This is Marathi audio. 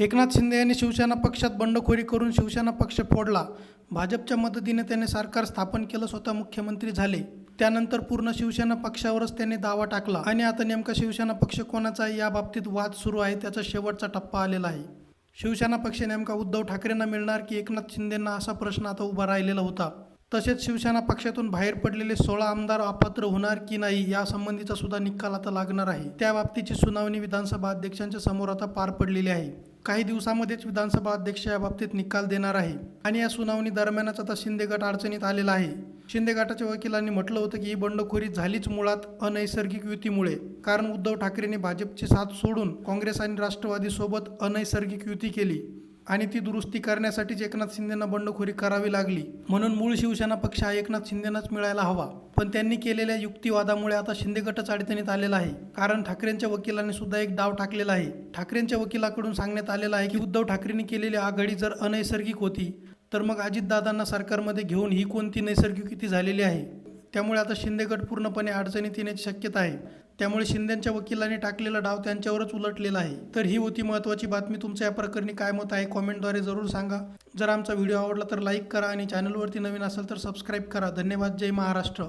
एकनाथ शिंदे यांनी शिवसेना पक्षात बंडखोरी करून शिवसेना पक्ष फोडला. भाजपच्या मदतीने त्याने सरकार स्थापन केलं स्वतः मुख्यमंत्री झाले. त्यानंतर पूर्ण शिवसेना पक्षावरच त्यांनी दावा टाकला. आणि आता नेमका शिवसेना पक्ष कोणाचा आहे या बाबतीत वाद सुरू आहे त्याचा शेवटचा टप्पा आलेला आहे. शिवसेना पक्ष नेमका उद्धव ठाकरेंना मिळणार की एकनाथ शिंदेंना असा प्रश्न आता उभा राहिलेला होता. तसेच शिवसेना पक्षातून बाहेर पडलेले सोळा आमदार अपात्र होणार की नाही यासंबंधीचा सुद्धा निकाल आता लागणार आहे. त्या बाबतीची सुनावणी विधानसभा अध्यक्षांच्या समोर आता पार पडलेली आहे. काही दिवसामध्येच विधानसभा अध्यक्ष या बाबतीत निकाल देणार आहे आणि या सुनावणी दरम्यानच आता शिंदे गट अडचणीत आलेला आहे. शिंदे गटाच्या वकिलांनी म्हटलं होतं की ही बंडखोरी झालीच मुळात अनैसर्गिक युतीमुळे. कारण उद्धव ठाकरेंनी भाजपची साथ सोडून काँग्रेस आणि राष्ट्रवादी सोबत अनैसर्गिक युती केली. आणि ती दुरुस्ती करण्यासाठीच एकनाथ शिंदेना बंडखोरी करावी लागली. म्हणून मूळ शिवसेना पक्ष हा एकनाथ शिंदेनाच मिळायला हवा. पण त्यांनी केलेल्या युक्तिवादामुळे आता शिंदे गटच अडचणीत आलेला आहे. कारण ठाकरेंच्या वकिलांनी सुद्धा एक डाव टाकलेला आहे. ठाकरेंच्या वकिलाकडून सांगण्यात आलेलं आहे की उद्धव ठाकरेंनी केलेली आघाडी जर अनैसर्गिक होती तर मग अजितदादांना सरकारमध्ये घेऊन ही कोणती नैसर्गिक युती झालेली आहे? त्यामुळे आता शिंदे गट पूर्णपणे अडचणीत येण्याची शक्यता आहे. त्यामुळे शिंदेच्या वकिलांनी टाकलेला डाव त्यांच्यावरच उलटलेला आहे. तर ही होती महत्त्वाची बातमी. तुमचं या प्रकरणी काय मत आहे कॉमेंटद्वारे जरूर सांगा. जर आमचा व्हिडिओ आवडला तर लाईक करा आणि चॅनलवरती नवीन असेल तर सबस्क्राईब करा. धन्यवाद. जय महाराष्ट्र.